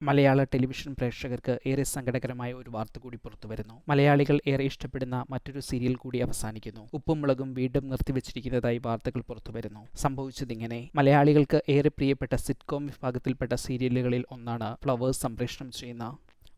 മലയാള television പ്രേക്ഷകർക്ക് ഏറെ സങ്കടകരമായ ഒരു വാർത്ത കൂടി പുറത്തുവരുന്നു മലയാളികൾ ഏറെ ഇഷ്ടപ്പെടുന്ന മറ്റൊരു സീരിയൽ കൂടി അവസാനിക്കുന്നു. ഉപ്പും മുളകും വീണ്ടും നിർത്തിവെച്ചിരിക്കുന്നതായി വാർത്തകൾ പുറത്തുവരുന്നു സംഭവിച്ചതിങ്ങനെ മലയാളികൾക്ക് ഏറെ പ്രിയപ്പെട്ട സിറ്റ്കോം വിഭാഗത്തിൽപ്പെട്ട സീരിയലുകളിൽ ഒന്നാണ് ഫ്ലവേഴ്സ് സംപ്രേഷണം ചെയ്യുന്ന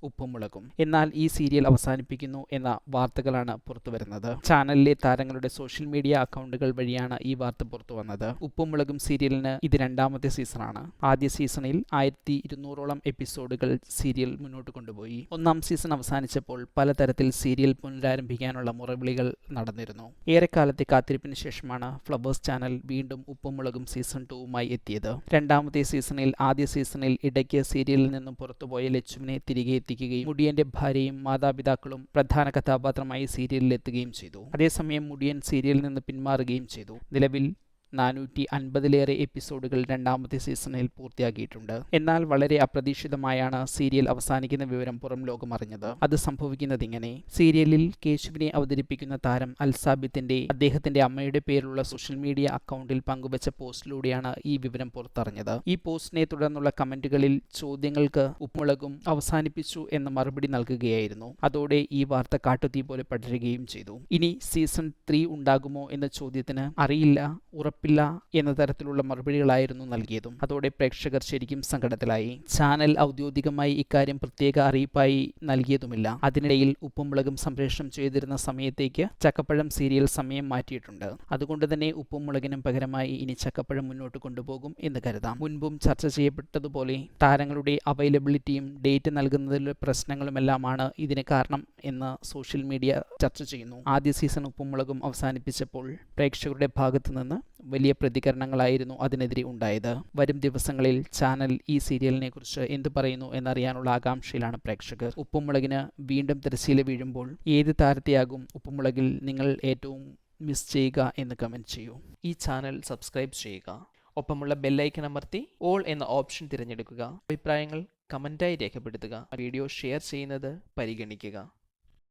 ഉപ്പും മുളകും. എന്നാൽ ഈ സീരിയൽ അവസാനിപ്പിക്കുന്നു എന്ന വാർത്തകളാണ് പുറത്തുവരുന്നത്. ചാനലിലെ താരങ്ങളുടെ സോഷ്യൽ മീഡിയ അക്കൗണ്ടുകൾ വഴിയാണ് ഈ വാർത്ത പുറത്തു വന്നത് ഉപ്പും മുളകും സീരിയലിന് ഇത് രണ്ടാമത്തെ സീസണാണ്. ആദ്യ സീസണിൽ ആയിരത്തി ഇരുന്നൂറോളം എപ്പിസോഡുകൾ സീരിയൽ മുന്നോട്ട് കൊണ്ടുപോയി. ഒന്നാം സീസൺ അവസാനിച്ചപ്പോൾ പലതരത്തിൽ സീരിയൽ പുനരാരംഭിക്കാനുള്ള മുറവിളികൾ നടന്നിരുന്നു. ഏറെക്കാലത്തെ കാത്തിരിപ്പിന് ശേഷമാണ് ഫ്ലവേഴ്സ് ചാനൽ വീണ്ടും ഉപ്പും മുളകും സീസൺ ടൂവുമായി എത്തിയത്. രണ്ടാമത്തെ സീസണിൽ ആദ്യ സീസണിൽ ഇടയ്ക്ക് സീരിയലിൽ നിന്നും പുറത്തുപോയ ലച്ചുവിനെ തിരികെ എത്തിക്കുകയും മുടിയന്റെ ഭാര്യയും മാതാപിതാക്കളും പ്രധാന കഥാപാത്രമായി സീരിയലിൽ എത്തുകയും ചെയ്തു. അതേസമയം മുടിയൻ സീരിയലിൽ നിന്ന് പിന്മാറുകയും ചെയ്തു. നിലവിൽ നാനൂറ്റി അൻപതിലേറെ എപ്പിസോഡുകൾ രണ്ടാമത്തെ സീസണിൽ പൂർത്തിയാക്കിയിട്ടുണ്ട്. എന്നാൽ വളരെ അപ്രതീക്ഷിതമായാണ് സീരിയൽ അവസാനിക്കുന്ന വിവരം പുറം ലോകമറിഞ്ഞത് അത് സംഭവിക്കുന്നത് ഇങ്ങനെ. സീരിയലിൽ കേശുവിനെ അവതരിപ്പിക്കുന്ന താരം അൽസാബിത്തിന്റെ അദ്ദേഹത്തിന്റെ അമ്മയുടെ പേരിലുള്ള സോഷ്യൽ മീഡിയ അക്കൗണ്ടിൽ പങ്കുവച്ച പോസ്റ്റിലൂടെയാണ് ഈ വിവരം പുറത്തറിഞ്ഞത്. ഈ പോസ്റ്റിനെ തുടർന്നുള്ള കമന്റുകളിൽ ചോദ്യങ്ങൾക്ക് ഉപ്പുമുളകും അവസാനിപ്പിച്ചു എന്ന മറുപടി നൽകുകയായിരുന്നു. അതോടെ ഈ വാർത്ത കാട്ടുതീ പോലെ പടരുകയും ചെയ്തു. ഇനി സീസൺ ത്രീ ഉണ്ടാകുമോ എന്ന ചോദ്യത്തിന് അറിയില്ല. ഉറപ്പില്ല എന്ന തരത്തിലുള്ള മറുപടികളായിരുന്നു നൽകിയതും. അതോടെ പ്രേക്ഷകർ ശരിക്കും സങ്കടത്തിലായി. ചാനൽ ഔദ്യോഗികമായി ഇക്കാര്യം പ്രത്യേക അറിയിപ്പായി നൽകിയതുമില്ല. അതിനിടയിൽ ഉപ്പുമുളകും സംപ്രേഷണം ചെയ്തിരുന്ന സമയത്തേക്ക് ചക്കപ്പഴം സീരിയൽ സമയം മാറ്റിയിട്ടുണ്ട്. അതുകൊണ്ട് തന്നെ ഉപ്പുമുളകിനും പകരമായി ഇനി ചക്കപ്പഴം മുന്നോട്ട് കൊണ്ടുപോകും എന്ന് കരുതാം. മുൻപും ചർച്ച ചെയ്യപ്പെട്ടതുപോലെ താരങ്ങളുടെ അവൈലബിലിറ്റിയും ഡേറ്റ് നൽകുന്നതിലെ പ്രശ്നങ്ങളുമെല്ലാമാണ് ഇതിന് കാരണം എന്ന് സോഷ്യൽ മീഡിയ ചർച്ച ചെയ്യുന്നു. ആദ്യ സീസൺ ഉപ്പുമുളകും അവസാനിപ്പിച്ചപ്പോൾ പ്രേക്ഷകരുടെ ഭാഗത്തു നിന്ന് വലിയ പ്രതികരണങ്ങളായിരുന്നു അതിനെതിരെ ഉണ്ടായത്. വരും ദിവസങ്ങളിൽ ചാനൽ ഈ സീരിയലിനെ കുറിച്ച് എന്ത് പറയുന്നു എന്നറിയാനുള്ള ആകാംക്ഷയിലാണ് പ്രേക്ഷകർ. ഉപ്പുമുളകിന് വീണ്ടും തിരശ്ശീല വീഴുമ്പോൾ ഏത് താരത്തെയാകും ഉപ്പുമുളകിൽ നിങ്ങൾ ഏറ്റവും മിസ് ചെയ്യുക എന്ന് കമന്റ് ചെയ്യൂ. ഈ ചാനൽ സബ്സ്ക്രൈബ് ചെയ്യുക. ഒപ്പമുള്ള ബെല്ലൈക്കൺ അമർത്തി ഓൾ എന്ന ഓപ്ഷൻ തിരഞ്ഞെടുക്കുക. അഭിപ്രായങ്ങൾ കമന്റായി രേഖപ്പെടുത്തുക. വീഡിയോ ഷെയർ ചെയ്യുന്നത് പരിഗണിക്കുക.